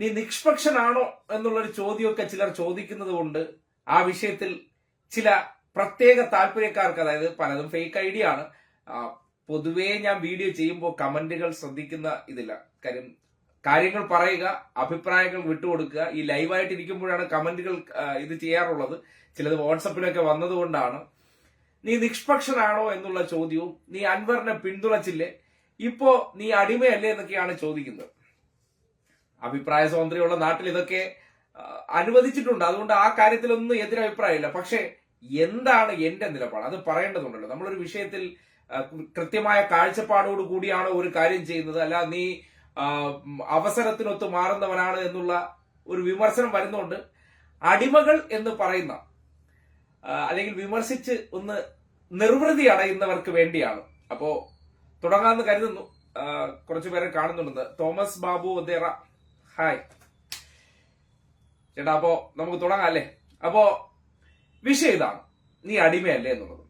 നീ നിഷ്പക്ഷനാണോ എന്നുള്ളൊരു ചോദ്യമൊക്കെ ചിലർ ചോദിക്കുന്നത് കൊണ്ട് ആ വിഷയത്തിൽ ചില പ്രത്യേക താല്പര്യക്കാർക്ക് അതായത് പലതും ഫേക്ക് ഐഡിയ ആണ്. പൊതുവേ ഞാൻ വീഡിയോ ചെയ്യുമ്പോൾ കമന്റുകൾ ശ്രദ്ധിക്കുന്ന ഇതില്ല. കാര്യം കാര്യങ്ങൾ പറയുക അഭിപ്രായങ്ങൾ വിട്ടുകൊടുക്കുക ഈ ലൈവായിട്ട് ഇരിക്കുമ്പോഴാണ് കമന്റുകൾ ഇത് ചെയ്യാറുള്ളത്. ചിലത് വാട്സപ്പിലൊക്കെ വന്നതുകൊണ്ടാണ്. നീ നിഷ്പക്ഷനാണോ എന്നുള്ള ചോദ്യവും നീ അൻവറിനെ പിന്തുണച്ചില്ലേ? ഇപ്പോ നീ അടിമയല്ലേ എന്നൊക്കെയാണ് ചോദിക്കുന്നത്. അഭിപ്രായ സ്വാതന്ത്ര്യമുള്ള നാട്ടിൽ ഇതൊക്കെ അനുവദിച്ചിട്ടുണ്ട്. അതുകൊണ്ട് ആ കാര്യത്തിലൊന്നും എതിരഭിപ്രായമില്ല പക്ഷേ എന്താണ് എന്റെ നിലപാട്? അത് പറയേണ്ടതുണ്ടല്ലോ. നമ്മളൊരു വിഷയത്തിൽ കൃത്യമായ കാഴ്ചപ്പാടോട് കൂടിയാണ് ഒരു കാര്യം ചെയ്യുന്നത്? അല്ല നീ അവസരത്തിനൊത്ത് മാറുന്നവനാണ് എന്നുള്ള ഒരു വിമർശനം വരുന്നുണ്ട്. അടിമകൾ എന്ന് പറയുന്ന അല്ലെങ്കിൽ വിമർശിച്ച് ഒന്ന് നിർവൃതി അടയുന്നവർക്ക് വേണ്ടിയാണ്. അപ്പോ തുടങ്ങാമെന്ന് കരുതുന്നു. കുറച്ചുപേരെ കാണുന്നുണ്ടെന്ന് കാണുന്നുണ്ട്. തോമസ് ബാബു ഒതേറ ഹായ് ചേട്ടാ അപ്പോ നമുക്ക് തുടങ്ങാം അല്ലേ? അപ്പോ വിഷയം ഇതാണ്. നീ അടിമയല്ലേ എന്നുള്ളത്.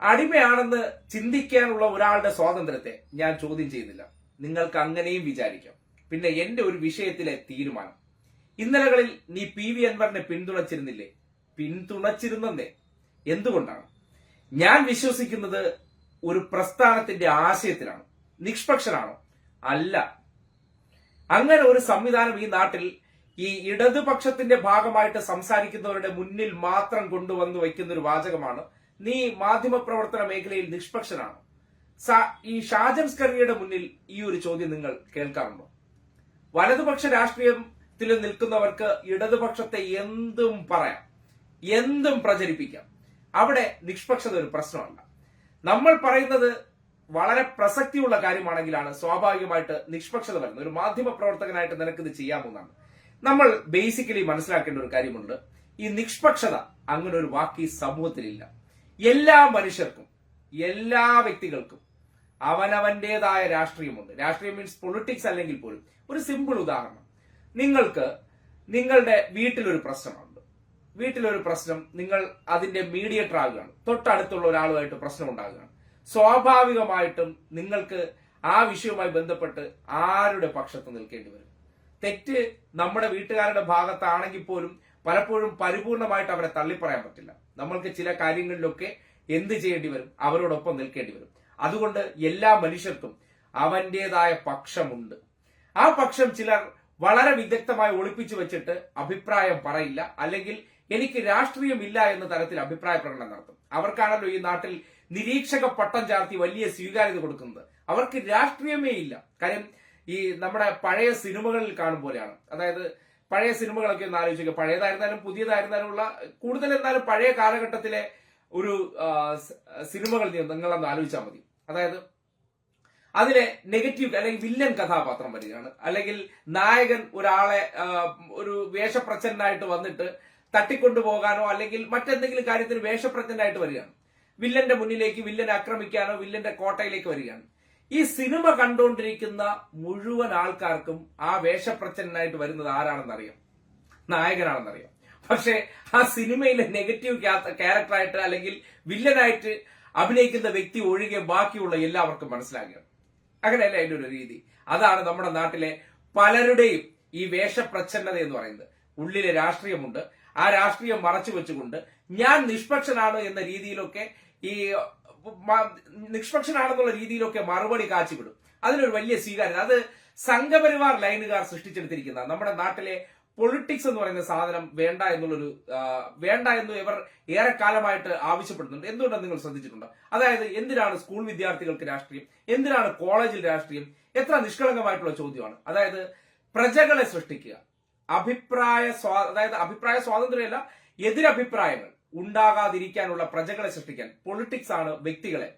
അടിമയാണെന്ന് ചിന്തിക്കാനുള്ള ഒരാളുടെ സ്വാതന്ത്ര്യത്തെ ഞാൻ ചോദ്യം ചെയ്യുന്നില്ല. നിങ്ങൾക്ക് അങ്ങനെയും വിചാരിക്കാം. പിന്നെ എന്റെ ഒരു വിഷയത്തിലെ തീരുമാനം. ഇന്നലകളിൽ നീ പി വി അൻവറിനെ പിന്തുണച്ചിരുന്നില്ലേ? പിന്തുണച്ചിരുന്നേ എന്തുകൊണ്ടാണ്? ഞാൻ വിശ്വസിക്കുന്നത് ഒരു പ്രസ്ഥാനത്തിന്റെ ആശയത്തിലാണ്. നിഷ്പക്ഷനാണോ? അല്ല. അങ്ങനെ ഒരു സംവിധാനം ഈ നാട്ടിൽ ഈ ഇടതുപക്ഷത്തിന്റെ ഭാഗമായിട്ട് സംസാരിക്കുന്നവരുടെ മുന്നിൽ മാത്രം കൊണ്ടുവന്നു വയ്ക്കുന്ന ഒരു വാചകമാണ്. നീ മാധ്യമപ്രവർത്തന മേഖലയിൽ നിഷ്പക്ഷനാണ്. ഈ ഷാജം സ്കറിയുടെ മുന്നിൽ ഈ ഒരു ചോദ്യം നിങ്ങൾ കേൾക്കാറുണ്ടോ? വലതുപക്ഷ രാഷ്ട്രീയത്തിൽ നിൽക്കുന്നവർക്ക് ഇടതുപക്ഷത്തെ എന്തും പറയാം എന്തും പ്രചരിപ്പിക്കാം. അവിടെ നിഷ്പക്ഷത ഒരു പ്രശ്നമല്ല. നമ്മൾ പറയുന്നത് വളരെ പ്രസക്തിയുള്ള കാര്യമാണെങ്കിലാണ് സ്വാഭാവികമായിട്ട് നിഷ്പക്ഷത വരുന്നത്. ഒരു മാധ്യമ പ്രവർത്തകനായിട്ട് നിനക്കിത് ചെയ്യാമെന്നാണ് നമ്മൾ ബേസിക്കലി മനസ്സിലാക്കേണ്ട ഒരു കാര്യമുണ്ട്. ഈ നിഷ്പക്ഷത അങ്ങനെ ഒരു വാക്ക് ഈ സമൂഹത്തിലില്ല. എല്ലാ മനുഷ്യർക്കും എല്ലാ വ്യക്തികൾക്കും അവനവന്റേതായ രാഷ്ട്രീയമുണ്ട്. രാഷ്ട്രീയം മീൻസ് പൊളിറ്റിക്സ് അല്ലെങ്കിൽ പോലും. ഒരു സിമ്പിൾ ഉദാഹരണം. നിങ്ങൾക്ക് നിങ്ങളുടെ വീട്ടിലൊരു പ്രശ്നമുണ്ട്. വീട്ടിലൊരു പ്രശ്നം നിങ്ങൾ അതിന്റെ മീഡിയേറ്റർ ആകുകയാണ്. തൊട്ടടുത്തുള്ള ഒരാളുമായിട്ട് പ്രശ്നം ഉണ്ടാകുകയാണ് സ്വാഭാവികമായിട്ടും നിങ്ങൾക്ക് ആ വിഷയവുമായി ബന്ധപ്പെട്ട് ആരുടെ പക്ഷത്ത് നിൽക്കേണ്ടി വരും? തെറ്റ് നമ്മുടെ വീട്ടുകാരുടെ ഭാഗത്താണെങ്കിൽ പോലും പലപ്പോഴും പരിപൂർണമായിട്ട് അവരെ തള്ളിപ്പറയാൻ പറ്റില്ല. നമ്മൾക്ക് ചില കാര്യങ്ങളിലൊക്കെ എന്ത് ചെയ്യേണ്ടി വരും? അവരോടൊപ്പം നിൽക്കേണ്ടി വരും. അതുകൊണ്ട് എല്ലാ മനുഷ്യർക്കും അവന്റേതായ പക്ഷമുണ്ട്. ആ പക്ഷം ചിലർ വളരെ വിദഗ്ധമായി ഒളിപ്പിച്ചു വെച്ചിട്ട് അഭിപ്രായം പറയില്ല. അല്ലെങ്കിൽ എനിക്ക് രാഷ്ട്രീയമില്ല എന്ന തരത്തിൽ അഭിപ്രായ പ്രകടനം നടത്തും. അവർക്കാണല്ലോ ഈ നാട്ടിൽ നിരീക്ഷക പട്ടം ചാർത്തി വലിയ സ്വീകാര്യത കൊടുക്കുന്നത്. അവർക്ക് രാഷ്ട്രീയമേ ഇല്ല. കാര്യം ഈ നമ്മുടെ പഴയ സിനിമകളിൽ കാണും പോലെയാണ്. അതായത് പഴയ സിനിമകളൊക്കെ ഒന്ന് ആലോചിക്കുക പഴയതായിരുന്നാലും പുതിയതായിരുന്നാലും ഉള്ള കൂടുതൽ എന്നാലും പഴയ കാലഘട്ടത്തിലെ ഒരു സിനിമകൾ നിങ്ങളൊന്ന് ആലോചിച്ചാൽ മതി. അതായത് അതിലെ നെഗറ്റീവ് അല്ലെങ്കിൽ വില്ലൻ കഥാപാത്രം വരികയാണ്. അല്ലെങ്കിൽ നായകൻ ഒരാളെ ഒരു വേഷപ്രച്ഛന്നായിട്ട് വന്നിട്ട് തട്ടിക്കൊണ്ടുപോകാനോ അല്ലെങ്കിൽ മറ്റെന്തെങ്കിലും കാര്യത്തിന് വേഷപ്രച്ഛനായിട്ട് വരികയാണ്. വില്ലന്റെ മുന്നിലേക്ക് വില്ലനെ ആക്രമിക്കാനോ വില്ലന്റെ കോട്ടയിലേക്ക് വരികയാണ്. ഈ സിനിമ കണ്ടുകൊണ്ടിരിക്കുന്ന മുഴുവൻ ആൾക്കാർക്കും ആ വേഷപ്രച്ഛനായിട്ട് വരുന്നത് ആരാണെന്നറിയാം. നായകനാണെന്നറിയാം. പക്ഷേ ആ സിനിമയിലെ നെഗറ്റീവ് ക്യാരക്ടറായിട്ട് അല്ലെങ്കിൽ വില്ലനായിട്ട് അഭിനയിക്കുന്ന വ്യക്തി ഒഴികെ ബാക്കിയുള്ള എല്ലാവർക്കും മനസ്സിലാകുകയാണ് അങ്ങനെയല്ല അതിന്റെ ഒരു രീതി. അതാണ് നമ്മുടെ നാട്ടിലെ പലരുടെയും ഈ വേഷപ്രച്ഛന്നത എന്ന് പറയുന്നത്. ഉള്ളിലെ രാഷ്ട്രീയമുണ്ട്. ആ രാഷ്ട്രീയം മറച്ചു വെച്ചുകൊണ്ട് ഞാൻ നിഷ്പക്ഷനാണ് എന്ന രീതിയിലൊക്കെ ഈ നിഷ്പക്ഷനാണെന്നുള്ള രീതിയിലൊക്കെ മറുപടി കാച്ചിവിടും അതിനൊരു വലിയ സ്വീകാര്യത. അത് സംഘപരിവാർ ലൈനുകാർ സൃഷ്ടിച്ചെടുത്തിരിക്കുന്ന നമ്മുടെ നാട്ടിലെ പൊളിറ്റിക്സ് എന്ന് പറയുന്ന സാധനം വേണ്ട എന്നുള്ളൊരു വേണ്ട എന്ന് ഇവർ ഏറെക്കാലമായിട്ട് ആവശ്യപ്പെടുന്നുണ്ട്. എന്തുകൊണ്ടാണ് നിങ്ങൾ ശ്രദ്ധിച്ചിട്ടുണ്ട്? അതായത് എന്തിനാണ് സ്കൂൾ വിദ്യാർത്ഥികൾക്ക് രാഷ്ട്രീയം? എന്തിനാണ് കോളേജിൽ രാഷ്ട്രീയം? എത്ര നിഷ്കളങ്കമായിട്ടുള്ള ചോദ്യമാണ്. അതായത് പ്രജകളെ സൃഷ്ടിക്കുക. അഭിപ്രായ സ്വാ അതായത് അഭിപ്രായ സ്വാതന്ത്ര്യമല്ല എതിരഭിപ്രായങ്ങൾ. ഉണ്ടാകാതിരിക്കാനുള്ള പ്രജകളെ സൃഷ്ടിക്കാൻ പൊളിറ്റിക്സ് ആണ് വ്യക്തികളെ.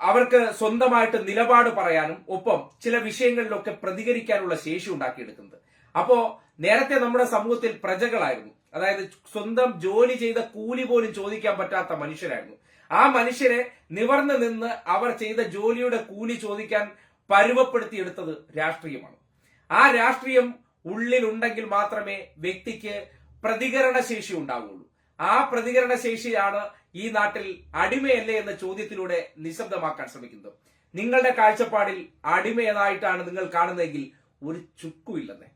അവർക്ക് സ്വന്തമായിട്ട് നിലപാട് പറയാനും ഒപ്പം ചില വിഷയങ്ങളിലൊക്കെ പ്രതികരിക്കാനുള്ള ശേഷി ഉണ്ടാക്കിയെടുക്കുന്നത്. അപ്പോ നേരത്തെ നമ്മുടെ സമൂഹത്തിൽ പ്രജകളായിരുന്നു. അതായത് സ്വന്തം ജോലി ചെയ്ത കൂലി പോലും ചോദിക്കാൻ പറ്റാത്ത മനുഷ്യരായിരുന്നു. ആ മനുഷ്യരെ നിവർന്നു നിന്ന് അവർ ചെയ്ത ജോലിയുടെ കൂലി ചോദിക്കാൻ പരുവപ്പെടുത്തിയെടുത്തത് രാഷ്ട്രീയമാണ്. ആ രാഷ്ട്രീയം ഉള്ളിലുണ്ടെങ്കിൽ മാത്രമേ വ്യക്തിക്ക് പ്രതികരണ ശേഷി ഉണ്ടാവുകയുള്ളൂ ആ പ്രതികരണ ശേഷിയാണ് ഈ നാട്ടിൽ അടിമയല്ലേ എന്ന ചോദ്യത്തിലൂടെ നിശബ്ദമാക്കാൻ ശ്രമിക്കുന്നത്. നിങ്ങളുടെ കാഴ്ചപ്പാടിൽ അടിമയതായിട്ടാണ് നിങ്ങൾ കാണുന്നതെങ്കിൽ ഒരു ചുക്കുമില്ലെന്നേ.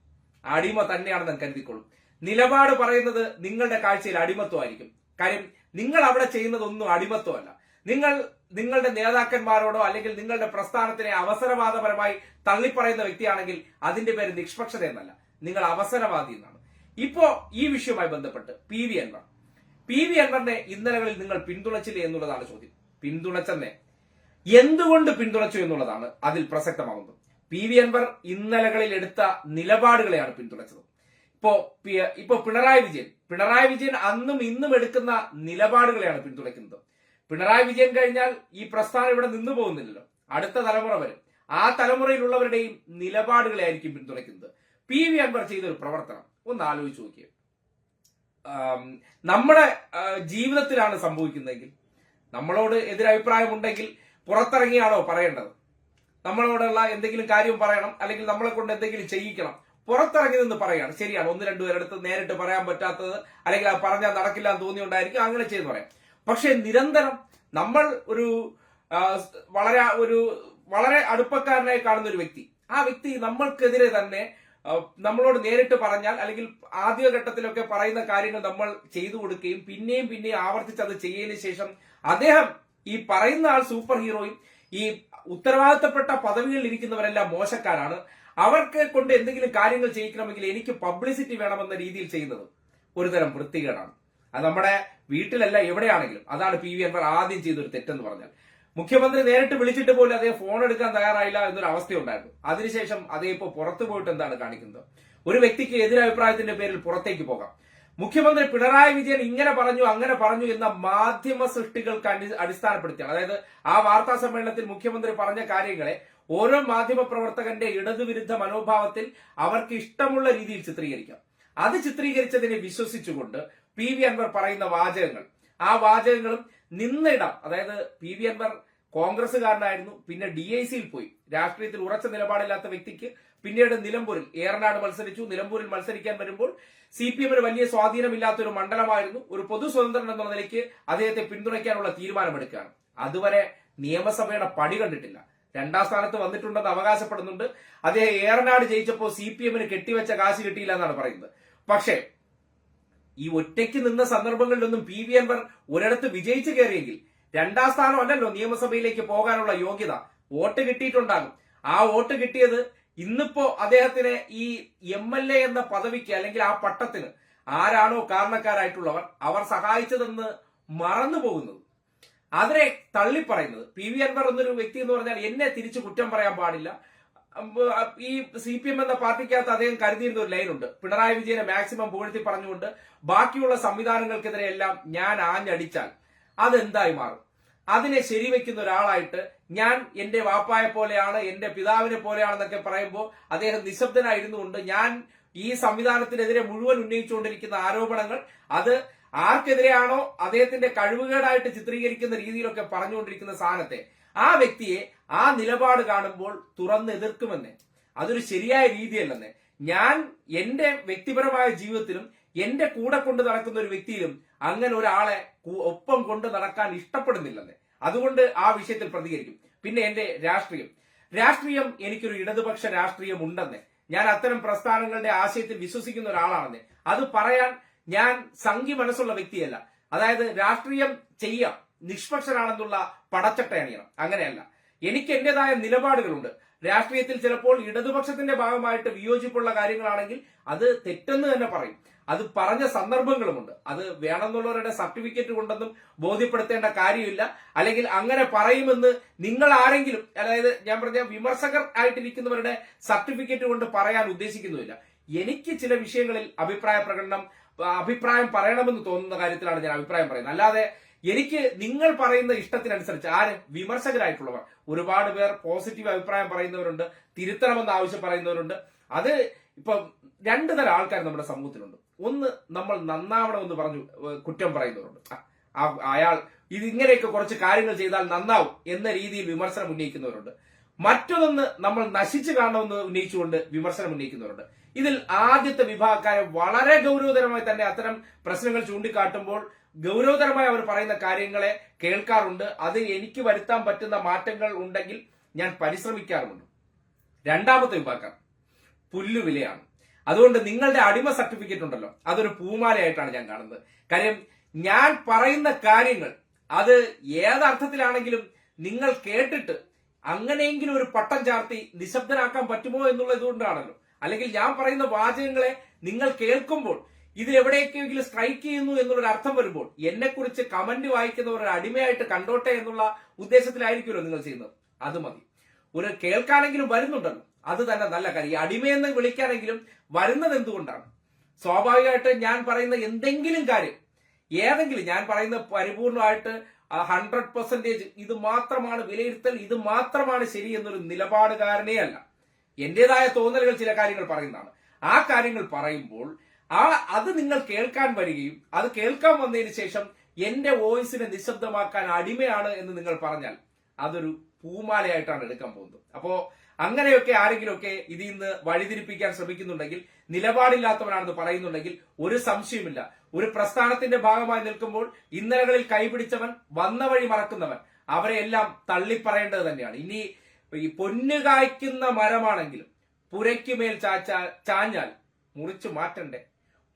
അടിമ തന്നെയാണെന്ന് കരുതിക്കൊള്ളും നിലപാട് പറയുന്നത് നിങ്ങളുടെ കാഴ്ചയിൽ അടിമത്വമായിരിക്കും. കാര്യം നിങ്ങൾ അവിടെ ചെയ്യുന്നതൊന്നും അടിമത്വമല്ല. നിങ്ങൾ നിങ്ങളുടെ നേതാക്കന്മാരോടോ അല്ലെങ്കിൽ നിങ്ങളുടെ പ്രസ്ഥാനത്തിനെ അവസരവാദപരമായി തള്ളിപ്പറയുന്ന വ്യക്തിയാണെങ്കിൽ അതിന്റെ പേര് നിഷ്പക്ഷത എന്നല്ല. നിങ്ങൾ അവസരവാദി എന്നാണ്. ഇപ്പോ ഈ വിഷയവുമായി ബന്ധപ്പെട്ട് P V Anvar P V അൻവറിനെ ഇന്നലകളിൽ നിങ്ങൾ പിന്തുണച്ചില്ലേ എന്നുള്ളതാണ് ചോദ്യം. പിന്തുണച്ചെന്നെ. എന്തുകൊണ്ട് പിന്തുണച്ചു എന്നുള്ളതാണ് അതിൽ പ്രസക്തമാകുന്നത്. പി വി അൻവർ ഇന്നലകളിൽ എടുത്ത നിലപാടുകളെയാണ് പിന്തുണച്ചത്. ഇപ്പോ ഇപ്പോ പിണറായി വിജയൻ. പിണറായി വിജയൻ അന്നും ഇന്നും എടുക്കുന്ന നിലപാടുകളെയാണ് പിന്തുണയ്ക്കുന്നത്. പിണറായി വിജയൻ കഴിഞ്ഞാൽ ഈ പ്രസ്ഥാനം ഇവിടെ നിന്നു പോകുന്നില്ലല്ലോ. അടുത്ത തലമുറ വരും. ആ തലമുറയിലുള്ളവരുടെയും നിലപാടുകളെ ആയിരിക്കും പിന്തുണയ്ക്കുന്നത്. പി വി അൻവർ ചെയ്തൊരു പ്രവർത്തനം. ഒന്ന് ആലോചിച്ച് നോക്കിയേ. ആം, നമ്മുടെ ജീവിതത്തിലാണ് സംഭവിക്കുന്നതെങ്കിൽ നമ്മളോട് എതിരഭിപ്രായമുണ്ടെങ്കിൽ പുറത്തിറങ്ങിയാണോ പറയേണ്ടത്? നമ്മളോടുള്ള എന്തെങ്കിലും കാര്യം പറയണം അല്ലെങ്കിൽ നമ്മളെ കൊണ്ട് എന്തെങ്കിലും ചെയ്യിക്കണം. പുറത്തിറങ്ങി നിന്ന് പറയാണ്. ശരിയാണ് ഒന്ന് രണ്ടു പേരെടുത്ത് നേരിട്ട് പറയാൻ പറ്റാത്തത് അല്ലെങ്കിൽ അത് പറഞ്ഞാൽ നടക്കില്ല എന്ന് തോന്നിയുണ്ടായിരിക്കും അങ്ങനെ ചെയ്ത് പറയാം. പക്ഷെ നിരന്തരം നമ്മൾ ഒരു വളരെ ഒരു വളരെ അടുപ്പക്കാരനായി കാണുന്ന ഒരു വ്യക്തി ആ വ്യക്തി നമ്മൾക്കെതിരെ തന്നെ നമ്മളോട് നേരിട്ട് പറഞ്ഞാൽ അല്ലെങ്കിൽ ആദ്യഘട്ടത്തിലൊക്കെ പറയുന്ന കാര്യങ്ങൾ നമ്മൾ ചെയ്തു കൊടുക്കുകയും പിന്നെയും പിന്നെയും ആവർത്തിച്ച് അത് ചെയ്യുന്ന ശേഷം അദ്ദേഹം ഈ പറയുന്ന ആൾ സൂപ്പർ ഹീറോയും ഈ ഉത്തരവാദിത്തപ്പെട്ട പദവികളിൽ ഇരിക്കുന്നവരെല്ലാം മോശക്കാരാണ്. അവർക്ക് കൊണ്ട് എന്തെങ്കിലും കാര്യങ്ങൾ ചെയ്യിക്കണമെങ്കിൽ എനിക്ക് പബ്ലിസിറ്റി വേണമെന്ന രീതിയിൽ ചെയ്യുന്നത് ഒരുതരം വൃത്തികേടാണ്. അത് നമ്മുടെ വീട്ടിലല്ല എവിടെയാണെങ്കിലും. അതാണ് പി വി അൻവർ ആദ്യം ചെയ്തൊരു തെറ്റെന്ന് പറഞ്ഞാൽ. മുഖ്യമന്ത്രി നേരിട്ട് വിളിച്ചിട്ട് പോലും അദ്ദേഹം ഫോൺ എടുക്കാൻ തയ്യാറായില്ല എന്നൊരു അവസ്ഥയുണ്ടായിരുന്നു. അതിനുശേഷം അദ്ദേഹം ഇപ്പോൾ പുറത്തു പോയിട്ട് എന്താണ് കാണിക്കുന്നത്? ഒരു വ്യക്തിക്ക് എതിരഭിപ്രായത്തിന്റെ പേരിൽ പുറത്തേക്ക് പോകാം. മുഖ്യമന്ത്രി പിണറായി വിജയൻ ഇങ്ങനെ പറഞ്ഞു അങ്ങനെ പറഞ്ഞു എന്ന മാധ്യമ സൃഷ്ടികൾക്ക് അടി- അടിസ്ഥാനപ്പെടുത്തിയാണ്. അതായത് ആ വാർത്താ സമ്മേളനത്തിൽ മുഖ്യമന്ത്രി പറഞ്ഞ കാര്യങ്ങളെ ഓരോ മാധ്യമ പ്രവർത്തകന്റെ ഇടതുവിരുദ്ധ മനോഭാവത്തിൽ അവർക്ക് ഇഷ്ടമുള്ള രീതിയിൽ ചിത്രീകരിക്കാം. അത് ചിത്രീകരിച്ചതിനെ വിശ്വസിച്ചുകൊണ്ട് പി വി അൻവർ പറയുന്ന വാചകങ്ങൾ ആ വാചകങ്ങളും നിന്നിടം. അതായത് പി വി അൻവർ കോൺഗ്രസ്സുകാരനായിരുന്നു പിന്നെ ഡി ഐ സിയിൽ പോയി. രാഷ്ട്രീയത്തിൽ ഉറച്ച നിലപാടില്ലാത്ത വ്യക്തിക്ക് പിന്നീട് നിലമ്പൂരിൽ ഏറനാട് മത്സരിച്ചു. നിലമ്പൂരിൽ മത്സരിക്കാൻ വരുമ്പോൾ സി പി എമ്മിന് വലിയ സ്വാധീനമില്ലാത്ത ഒരു മണ്ഡലമായിരുന്നു. ഒരു പൊതു സ്വതന്ത്രൻ എന്ന നിലയ്ക്ക് അദ്ദേഹത്തെ പിന്തുണയ്ക്കാനുള്ള തീരുമാനമെടുക്കുകയാണ്. അതുവരെ നിയമസഭയുടെ പടി കണ്ടിട്ടില്ല. രണ്ടാം സ്ഥാനത്ത് വന്നിട്ടുണ്ടെന്ന് അവകാശപ്പെടുന്നുണ്ട്. അദ്ദേഹം ഏറനാട് ജയിച്ചപ്പോൾ സി പി എമ്മിന് കെട്ടിവെച്ച കാശ് കിട്ടിയില്ല എന്നാണ് പറയുന്നത്. പക്ഷേ ഈ ഒറ്റയ്ക്ക് നിന്ന സന്ദർഭങ്ങളിലൊന്നും പി വി അൻവർ ഒരിടത്ത് വിജയിച്ചു കയറിയെങ്കിൽ രണ്ടാം സ്ഥാനം അല്ലല്ലോ നിയമസഭയിലേക്ക് പോകാനുള്ള യോഗ്യത. വോട്ട് കിട്ടിയിട്ടുണ്ടാകും. ആ വോട്ട് കിട്ടിയത് ഇന്നിപ്പോ അദ്ദേഹത്തിന് ഈ എം എൽ എ എന്ന പദവിക്ക് അല്ലെങ്കിൽ ആ പട്ടത്തിന് ആരാണോ കാരണക്കാരായിട്ടുള്ളവർ അവർ സഹായിച്ചതെന്ന് മറന്നു പോകുന്നത്. അതിനെ തള്ളിപ്പറയുന്നത്. പി വി അൻവർ എന്നൊരു വ്യക്തി എന്ന് പറഞ്ഞാൽ എന്നെ തിരിച്ചു കുറ്റം പറയാൻ പാടില്ല. ഈ സി പി എം എന്ന പാർട്ടിക്കകത്ത് അദ്ദേഹം കരുതിയിരുന്ന ഒരു ലൈനുണ്ട്. പിണറായി വിജയനെ മാക്സിമം പുകഴ്ത്തി പറഞ്ഞുകൊണ്ട് ബാക്കിയുള്ള സംവിധാനങ്ങൾക്കെതിരെ എല്ലാം ഞാൻ ആഞ്ഞടിച്ചാൽ അതെന്തായി മാറും? അതിനെ ശരിവെക്കുന്ന ഒരാളായിട്ട് ഞാൻ എന്റെ വാപ്പായെ പോലെയാണ് എന്റെ പിതാവിനെ പോലെയാണെന്നൊക്കെ പറയുമ്പോൾ അദ്ദേഹം നിശബ്ദനായിരുന്നുകൊണ്ട് ഞാൻ ഈ സംവിധാനത്തിനെതിരെ മുഴുവൻ ഉന്നയിച്ചുകൊണ്ടിരിക്കുന്ന ആരോപണങ്ങൾ അത് ആർക്കെതിരെയാണോ അദ്ദേഹത്തിന്റെ കഴിവുകേടായിട്ട് ചിത്രീകരിക്കുന്ന രീതിയിലൊക്കെ പറഞ്ഞുകൊണ്ടിരിക്കുന്ന സാധനത്തെ ആ വ്യക്തിയെ ആ നിലപാട് കാണുമ്പോൾ തുറന്ന് എതിർക്കുമെന്ന്. അതൊരു ശരിയായ രീതിയല്ലെന്ന്. ഞാൻ എന്റെ വ്യക്തിപരമായ ജീവിതത്തിലും എന്റെ കൂടെ കൊണ്ട് നടക്കുന്ന ഒരു വ്യക്തിയിലും അങ്ങനെ ഒരാളെ ഒപ്പം കൊണ്ട് നടക്കാൻ ഇഷ്ടപ്പെടുന്നില്ലെന്ന്. അതുകൊണ്ട് ആ വിഷയത്തിൽ പ്രതികരിക്കും. പിന്നെ എന്റെ രാഷ്ട്രീയം. രാഷ്ട്രീയം എനിക്കൊരു ഇടതുപക്ഷ രാഷ്ട്രീയം ഉണ്ടെന്ന് ഞാൻ അത്തരം പ്രസ്ഥാനങ്ങളുടെ ആശയത്തിൽ വിശ്വസിക്കുന്ന ഒരാളാണെന്ന്. അത് പറയാൻ ഞാൻ സംഖ്യ മനസ്സുള്ള വ്യക്തിയല്ല. അതായത് രാഷ്ട്രീയം ചെയ്യാം. നിഷ്പക്ഷരാണെന്നുള്ള പടച്ചട്ടയണിയണം. അങ്ങനെയല്ല. എനിക്ക് എന്റേതായ നിലപാടുകളുണ്ട്. രാഷ്ട്രീയത്തിൽ ചിലപ്പോൾ ഇടതുപക്ഷത്തിന്റെ ഭാഗമായിട്ട് വിയോജിപ്പുള്ള കാര്യങ്ങളാണെങ്കിൽ അത് തെറ്റെന്ന് തന്നെ പറയും. അത് പറഞ്ഞ സന്ദർഭങ്ങളുമുണ്ട്. അത് വേണമെന്നുള്ളവരുടെ സർട്ടിഫിക്കറ്റ് കൊണ്ടൊന്നും ബോധ്യപ്പെടുത്തേണ്ട കാര്യമില്ല. അല്ലെങ്കിൽ അങ്ങനെ പറയുമെന്ന് നിങ്ങൾ ആരെങ്കിലും അതായത് ഞാൻ പറഞ്ഞ വിമർശകർ ആയിട്ടിരിക്കുന്നവരുടെ സർട്ടിഫിക്കറ്റ് കൊണ്ട് പറയാൻ ഉദ്ദേശിക്കുന്നുമില്ല. എനിക്ക് ചില വിഷയങ്ങളിൽ അഭിപ്രായ പ്രകടനം അഭിപ്രായം പറയണമെന്ന് തോന്നുന്ന കാര്യത്തിലാണ് ഞാൻ അഭിപ്രായം പറയുന്നത്. അല്ലാതെ എനിക്ക് നിങ്ങൾ പറയുന്ന ഇഷ്ടത്തിനനുസരിച്ച് ആര്? വിമർശകരായിട്ടുള്ളവർ. ഒരുപാട് പേർ പോസിറ്റീവ് അഭിപ്രായം പറയുന്നവരുണ്ട് തിരുത്തണമെന്ന് ആവശ്യം പറയുന്നവരുണ്ട്. അത് ഇപ്പം രണ്ടു തരം ആൾക്കാർ നമ്മുടെ സമൂഹത്തിലുണ്ട്. ഒന്ന് നമ്മൾ നന്നാവണം എന്ന് പറഞ്ഞു കുറ്റം പറയുന്നവരുണ്ട്. അയാൾ ഇത് ഇങ്ങനെയൊക്കെ കുറച്ച് കാര്യങ്ങൾ ചെയ്താൽ നന്നാവും എന്ന രീതിയിൽ വിമർശനം ഉന്നയിക്കുന്നവരുണ്ട്. മറ്റൊന്ന് നമ്മൾ നശിച്ചു കാണണമെന്ന് ഉന്നയിച്ചുകൊണ്ട് വിമർശനം ഉന്നയിക്കുന്നവരുണ്ട്. ഇതിൽ ആദ്യത്തെ വിഭാഗക്കാരെ വളരെ ഗൗരവതരമായി തന്നെ അത്തരം പ്രശ്നങ്ങൾ ചൂണ്ടിക്കാട്ടുമ്പോൾ ഗൗരവതരമായി അവർ പറയുന്ന കാര്യങ്ങളെ കേൾക്കാറുണ്ട്. അത് എനിക്ക് വരുത്താൻ പറ്റുന്ന മാറ്റങ്ങൾ ഉണ്ടെങ്കിൽ ഞാൻ പരിശ്രമിക്കാറുമുണ്ട്. രണ്ടാമത്തെ വിഭാഗം പുല്ലുവിലയാണ് അതുകൊണ്ട് നിങ്ങളുടെ അടിമ സർട്ടിഫിക്കറ്റ് ഉണ്ടല്ലോ അതൊരു പൂമാലയായിട്ടാണ് ഞാൻ കാണുന്നത്. കാര്യം ഞാൻ പറയുന്ന കാര്യങ്ങൾ അത് ഏതർത്ഥത്തിലാണെങ്കിലും നിങ്ങൾ കേട്ടിട്ട് അങ്ങനെയെങ്കിലും ഒരു പട്ടം ചാർത്തി നിശബ്ദനാക്കാൻ പറ്റുമോ എന്നുള്ളത് ഇതുകൊണ്ടാണല്ലോ അല്ലെങ്കിൽ ഞാൻ പറയുന്ന വാചകങ്ങളെ നിങ്ങൾ കേൾക്കുമ്പോൾ ഇത് എവിടെയൊക്കെയെങ്കിലും സ്ട്രൈക്ക് ചെയ്യുന്നു എന്നുള്ളൊരു അർത്ഥം വരുമ്പോൾ എന്നെ കുറിച്ച് കമന്റ് വായിക്കുന്നവർ അടിമയായിട്ട് കണ്ടോട്ടെ എന്നുള്ള ഉദ്ദേശത്തിലായിരിക്കുമല്ലോ നിങ്ങൾ ചെയ്യുന്നത്. അത് മതി. ഒരു കേൾക്കാനെങ്കിലും വരുന്നുണ്ടല്ലോ അത് തന്നെ നല്ല കാര്യം. ഈ അടിമയെന്ന് വിളിക്കാനെങ്കിലും വരുന്നത് എന്തുകൊണ്ടാണ്? സ്വാഭാവികമായിട്ട് ഞാൻ പറയുന്ന എന്തെങ്കിലും കാര്യം ഏതെങ്കിലും ഞാൻ പറയുന്ന പരിപൂർണമായിട്ട് ഹൺഡ്രഡ് പെർസെന്റേജ് ഇത് മാത്രമാണ് വിലയിരുത്തൽ ഇത് മാത്രമാണ് ശരി എന്നൊരു നിലപാടുകാരനേ അല്ല. എന്റേതായ തോന്നലുകൾ ചില കാര്യങ്ങൾ പറയുന്നതാണ്. ആ കാര്യങ്ങൾ പറയുമ്പോൾ ആ അത് നിങ്ങൾ കേൾക്കാൻ വരികയും അത് കേൾക്കാൻ വന്നതിന് ശേഷം എന്റെ വോയിസിനെ നിശബ്ദമാക്കാൻ അടിമയാണ് എന്ന് നിങ്ങൾ പറഞ്ഞാൽ അതൊരു പൂമാലയായിട്ടാണ് എടുക്കാൻ പോകുന്നത്. അപ്പോ അങ്ങനെയൊക്കെ ആരെങ്കിലുമൊക്കെ ഇതിൽ നിന്ന് വഴിതിരിപ്പിക്കാൻ ശ്രമിക്കുന്നുണ്ടെങ്കിൽ നിലപാടില്ലാത്തവനാണെന്ന് പറയുന്നുണ്ടെങ്കിൽ ഒരു സംശയമില്ല ഒരു പ്രസ്ഥാനത്തിന്റെ ഭാഗമായി നിൽക്കുമ്പോൾ ഇന്നലകളിൽ കൈപിടിച്ചവൻ വന്ന വഴി മറക്കുന്നവൻ അവരെ എല്ലാം തള്ളിപ്പറയേണ്ടത് തന്നെയാണ്. ഇനി ഈ പൊന്നു കായ്ക്കുന്ന മരമാണെങ്കിലും പുരയ്ക്കുമേൽ ചാച്ചാ ചാഞ്ഞാൽ മുറിച്ചു മാറ്റണ്ടേ?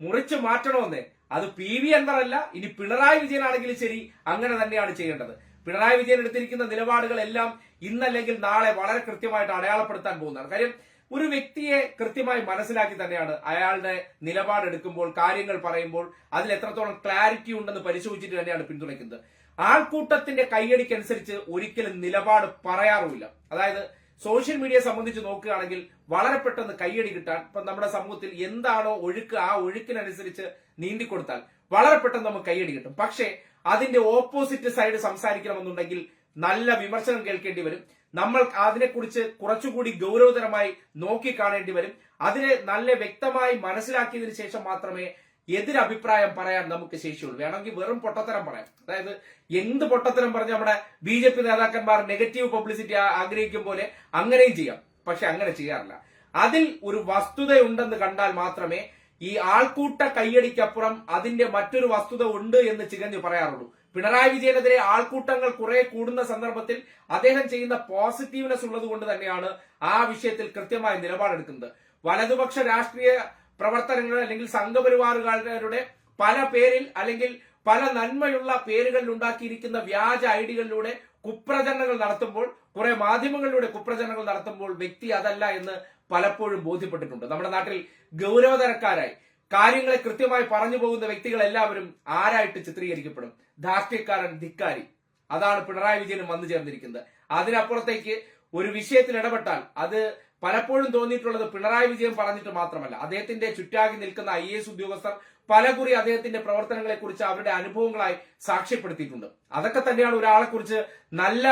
മുറിച്ചു മാറ്റണമെന്നേ. അത് പി വി എന്നല്ല ഇനി പിണറായി വിജയനാണെങ്കിലും ശരി അങ്ങനെ തന്നെയാണ് ചെയ്യേണ്ടത്. പിണറായി വിജയൻ എടുത്തിരിക്കുന്ന നിലപാടുകളെല്ലാം ഇന്നല്ലെങ്കിൽ നാളെ വളരെ കൃത്യമായിട്ട് അടയാളപ്പെടുത്താൻ പോകുന്നതാണ്. കാര്യം ഒരു വ്യക്തിയെ കൃത്യമായി മനസ്സിലാക്കി തന്നെയാണ് അയാളുടെ നിലപാടെടുക്കുമ്പോൾ കാര്യങ്ങൾ പറയുമ്പോൾ അതിൽ എത്രത്തോളം ക്ലാരിറ്റി ഉണ്ടെന്ന് പരിശോധിച്ചിട്ട് തന്നെയാണ് പിന്തുണയ്ക്കുന്നത്. ആൾക്കൂട്ടത്തിന്റെ കൈയടിക്കനുസരിച്ച് ഒരിക്കലും നിലപാട് പറയാറുമില്ല. അതായത് സോഷ്യൽ മീഡിയയെ സംബന്ധിച്ച് നോക്കുകയാണെങ്കിൽ വളരെ പെട്ടെന്ന് കൈയടി കിട്ടാൻ ഇപ്പൊ നമ്മുടെ സമൂഹത്തിൽ എന്താണോ ഒഴുക്ക് ആ ഒഴുക്കിനനുസരിച്ച് നീന്തിക്കൊടുത്താൽ വളരെ പെട്ടെന്ന് നമുക്ക് കൈയടി കിട്ടും. പക്ഷേ അതിന്റെ ഓപ്പോസിറ്റ് സൈഡ് സംസാരിക്കണമെന്നുണ്ടെങ്കിൽ നല്ല വിമർശനം കേൾക്കേണ്ടി വരും. നമ്മൾ അതിനെക്കുറിച്ച് കുറച്ചുകൂടി ഗൗരവതരമായി നോക്കി കാണേണ്ടി വരും. അതിനെ നല്ല വ്യക്തമായി മനസ്സിലാക്കിയതിനു ശേഷം മാത്രമേ എതിരഭിപ്രായം പറയാൻ നമുക്ക് ശേഷിയുള്ളൂ. വേണമെങ്കിൽ വെറും പൊട്ടത്തരം പറയാം. അതായത് എന്ത് പൊട്ടത്തരം പറഞ്ഞ് നമ്മുടെ ബി ജെ പി നേതാക്കന്മാർ നെഗറ്റീവ് പബ്ലിസിറ്റി ആഗ്രഹിക്കും പോലെ അങ്ങനെയും ചെയ്യാം. പക്ഷെ അങ്ങനെ ചെയ്യാറില്ല. അതിൽ ഒരു വസ്തുതയുണ്ടെന്ന് കണ്ടാൽ മാത്രമേ ഈ ആൾക്കൂട്ട കയ്യടിക്കപ്പുറം അതിന്റെ മറ്റൊരു വസ്തുത ഉണ്ട് എന്ന് ചികഞ്ഞു പറയാറുള്ളൂ. പിണറായി വിജയനെതിരെ ആൾക്കൂട്ടങ്ങൾ കുറെ കൂടുന്ന സന്ദർഭത്തിൽ അദ്ദേഹം ചെയ്യുന്ന പോസിറ്റീവ്നെസ് ഉള്ളത് കൊണ്ട് തന്നെയാണ് ആ വിഷയത്തിൽ കൃത്യമായ നിലപാടെടുക്കുന്നത്. വലതുപക്ഷ രാഷ്ട്രീയ പ്രവർത്തനങ്ങൾ അല്ലെങ്കിൽ സംഘപരിവാറുകാരുടെ പല പേരിൽ അല്ലെങ്കിൽ പല നന്മയുള്ള പേരുകളിൽ ഉണ്ടാക്കിയിരിക്കുന്ന വ്യാജ ഐഡികളിലൂടെ കുപ്രചരണങ്ങൾ നടത്തുമ്പോൾ കുറെ മാധ്യമങ്ങളിലൂടെ കുപ്രചരണങ്ങൾ നടത്തുമ്പോൾ വ്യക്തി അതല്ല എന്ന് പലപ്പോഴും ബോധ്യപ്പെട്ടിട്ടുണ്ട്. നമ്മുടെ നാട്ടിൽ ഗൗരവതരക്കാരായി കാര്യങ്ങളെ കൃത്യമായി പറഞ്ഞു പോകുന്ന വ്യക്തികൾ എല്ലാവരും ആരായിട്ട് ചിത്രീകരിക്കപ്പെടും? ധാർഷ്ട്യക്കാരൻ ധിക്കാരി. അതാണ് പിണറായി വിജയനും വന്നു ചേർന്നിരിക്കുന്നത്. അതിനപ്പുറത്തേക്ക് ഒരു വിഷയത്തിൽ ഇടപെട്ടാൽ അത് പലപ്പോഴും തോന്നിയിട്ടുള്ളത് പിണറായി വിജയൻ പറഞ്ഞിട്ട് മാത്രമല്ല അദ്ദേഹത്തിന്റെ ചുറ്റാകി നിൽക്കുന്ന ഐ എസ് ഉദ്യോഗസ്ഥർ പലകുറി അദ്ദേഹത്തിന്റെ പ്രവർത്തനങ്ങളെ കുറിച്ച് അവരുടെ അനുഭവങ്ങളായി സാക്ഷ്യപ്പെടുത്തിയിട്ടുണ്ട്. അതൊക്കെ തന്നെയാണ് ഒരാളെ കുറിച്ച് നല്ല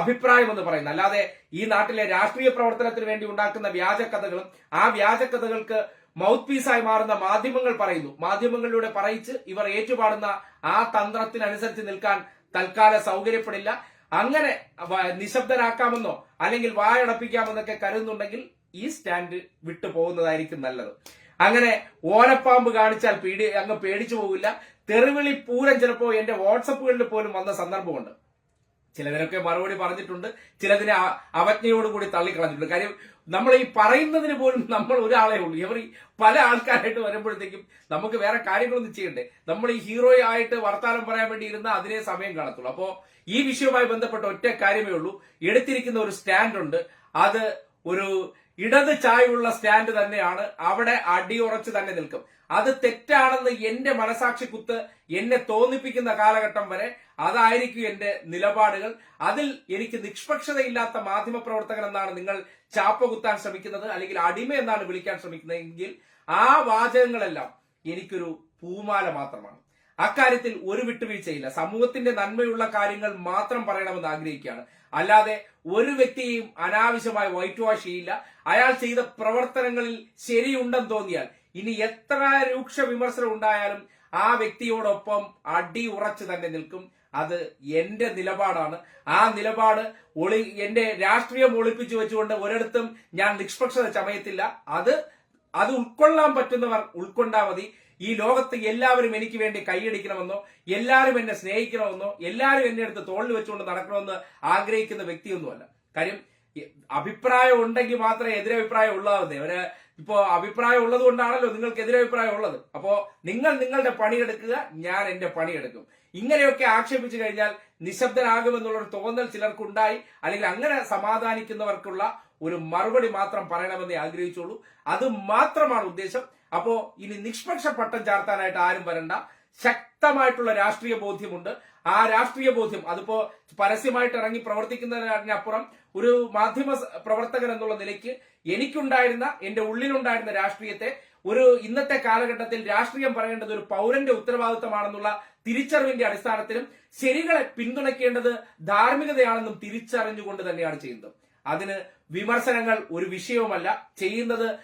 അഭിപ്രായം എന്ന് പറയുന്നത്. അല്ലാതെ ഈ നാട്ടിലെ രാഷ്ട്രീയ പ്രവർത്തനത്തിന് വേണ്ടി ഉണ്ടാക്കുന്ന വ്യാജ കഥകളും ആ വ്യാജ കഥകൾക്ക് മൗത്ത് പീസായി മാറുന്ന മാധ്യമങ്ങൾ പറയുന്നു. മാധ്യമങ്ങളിലൂടെ പറയിച്ച് ഇവർ ഏറ്റുപാടുന്ന ആ തന്ത്രത്തിനനുസരിച്ച് നിൽക്കാൻ തൽക്കാല സൗകര്യപ്പെടില്ല. അങ്ങനെ നിശബ്ദരാക്കാമെന്നോ അല്ലെങ്കിൽ വായടപ്പിക്കാമെന്നൊക്കെ കരുതുന്നുണ്ടെങ്കിൽ ഈ സ്റ്റാൻഡ് വിട്ടു പോകുന്നതായിരിക്കും നല്ലത്. അങ്ങനെ ഓലപ്പാമ്പ് കാണിച്ചാൽ പേടി അങ്ങ് പേടിച്ചു പോകില്ല തെറിവിളി പൂരം ചിലപ്പോ എന്റെ വാട്സപ്പുകളിൽ പോലും വന്ന സന്ദർഭമുണ്ട്. ചിലതിനൊക്കെ മറുപടി പറഞ്ഞിട്ടുണ്ട് ചിലതിനെ അവജ്ഞയോടുകൂടി തള്ളിക്കളഞ്ഞിട്ടുണ്ട്. കാര്യം നമ്മൾ ഈ പറയുന്നതിന് പോലും നമ്മൾ ഒരാളെ ഉള്ളൂ. ഇവർ പല ആൾക്കാരായിട്ട് വരുമ്പോഴത്തേക്കും നമുക്ക് വേറെ കാര്യങ്ങളൊന്നും ചെയ്യണ്ടേ? നമ്മൾ ഈ ഹീറോ ആയിട്ട് വർത്താനം പറയാൻ വേണ്ടി ഇരുന്ന അതിനെ സമയം കാണത്തുള്ളൂ. അപ്പോ ഈ വിഷയവുമായി ബന്ധപ്പെട്ട ഒറ്റ കാര്യമേ ഉള്ളൂ. എടുത്തിരിക്കുന്ന ഒരു സ്റ്റാൻഡ് ഉണ്ട് അത് ഒരു ഇടത് ചായുള്ള സ്റ്റാൻഡ് തന്നെയാണ്. അവിടെ അടിയുറച്ച് തന്നെ നിൽക്കും. അത് തെറ്റാണെന്ന് എന്റെ മനസാക്ഷി കുത്ത് എന്നെ തോന്നിപ്പിക്കുന്ന കാലഘട്ടം വരെ അതായിരിക്കും എന്റെ നിലപാടുകൾ. അതിൽ എനിക്ക് നിഷ്പക്ഷതയില്ലാത്ത മാധ്യമ പ്രവർത്തകൻ എന്നാണ് നിങ്ങൾ ചാപ്പ കുത്താൻ ശ്രമിക്കുന്നത് അല്ലെങ്കിൽ അടിമ എന്നാണ് വിളിക്കാൻ ശ്രമിക്കുന്നത് എങ്കിൽ ആ വാചകങ്ങളെല്ലാം എനിക്കൊരു പൂമാല മാത്രമാണ്. അക്കാര്യത്തിൽ ഒരു വിട്ടുവീഴ്ചയില്ല. സമൂഹത്തിന്റെ നന്മയുള്ള കാര്യങ്ങൾ മാത്രം പറയണമെന്ന് ആഗ്രഹിക്കുകയാണ്. അല്ലാതെ ഒരു വ്യക്തിയെയും അനാവശ്യമായി വൈറ്റ് വാഷ് ചെയ്യില്ല. അയാൾ ചെയ്ത പ്രവർത്തനങ്ങളിൽ ശരിയുണ്ടെന്ന് തോന്നിയാൽ ഇനി എത്ര രൂക്ഷ വിമർശനം ഉണ്ടായാലും ആ വ്യക്തിയോടൊപ്പം അടി ഉറച്ച് തന്നെ നിൽക്കും. അത് എന്റെ നിലപാടാണ്. ആ നിലപാട് ഒളി എന്റെ രാഷ്ട്രീയം ഒളിപ്പിച്ചു വെച്ചുകൊണ്ട് ഒരിടത്തും ഞാൻ നിഷ്പക്ഷത ചമയത്തില്ല. അത് അത് ഉൾക്കൊള്ളാൻ പറ്റുന്നവർ ഉൾക്കൊണ്ടാ മതി. ഈ ലോകത്ത് എല്ലാവരും എനിക്ക് വേണ്ടി കൈയടിക്കണമെന്നോ എല്ലാവരും എന്നെ സ്നേഹിക്കണമെന്നോ എല്ലാവരും എന്നെ അടുത്ത് തോളിൽ വെച്ചുകൊണ്ട് നടക്കണമെന്ന് ആഗ്രഹിക്കുന്ന വ്യക്തിയൊന്നുമല്ല. കാര്യം അഭിപ്രായം ഉണ്ടെങ്കിൽ മാത്രമേ എതിരഭിപ്രായം ഉള്ളാവുന്നേ. ഒരു ഇപ്പോ അഭിപ്രായം ഉള്ളത് കൊണ്ടാണല്ലോ നിങ്ങൾക്ക് എതിരഭിപ്രായം ഉള്ളത്. അപ്പോ നിങ്ങൾ നിങ്ങളുടെ പണിയെടുക്കുക ഞാൻ എന്റെ പണിയെടുക്കും ഇങ്ങനെയൊക്കെ ആക്ഷേപിച്ചു കഴിഞ്ഞാൽ നിശബ്ദനാകുമെന്നുള്ളൊരു തോന്നൽ ചിലർക്കുണ്ടായി. അല്ലെങ്കിൽ അങ്ങനെ സമാധാനിക്കുന്നവർക്കുള്ള ഒരു മറുപടി മാത്രം പറയണമെന്നേ ആഗ്രഹിച്ചുള്ളൂ. അത് മാത്രമാണ് ഉദ്ദേശം. അപ്പോ ഇനി നിഷ്പക്ഷ പട്ടം ചാർത്താനായിട്ട് ആരും വരണ്ട. ശക്തമായിട്ടുള്ള രാഷ്ട്രീയ ബോധ്യമുണ്ട്. ആ രാഷ്ട്രീയ ബോധ്യം അതിപ്പോ പരസ്യമായിട്ട് ഇറങ്ങി പ്രവർത്തിക്കുന്നതിനപ്പുറം ഒരു മാധ്യമ പ്രവർത്തകൻ എന്നുള്ള നിലയ്ക്ക് എനിക്കുണ്ടായിരുന്ന എന്റെ ഉള്ളിലുണ്ടായിരുന്ന രാഷ്ട്രീയത്തെ ഒരു ഇന്നത്തെ കാലഘട്ടത്തിൽ രാഷ്ട്രീയം പറയേണ്ടത് ഒരു പൗരന്റെ ഉത്തരവാദിത്തമാണെന്നുള്ള തിരിച്ചറിവിന്റെ അടിസ്ഥാനത്തിലും ശരികളെ പിന്തുണയ്ക്കേണ്ടത് ധാർമ്മികതയാണെന്നും തിരിച്ചറിഞ്ഞുകൊണ്ട് തന്നെയാണ് ചെയ്യുന്നത്. അതിന് വിമർശനങ്ങൾ ഒരു വിഷയവുമല്ല. ചെയ്യുന്നത്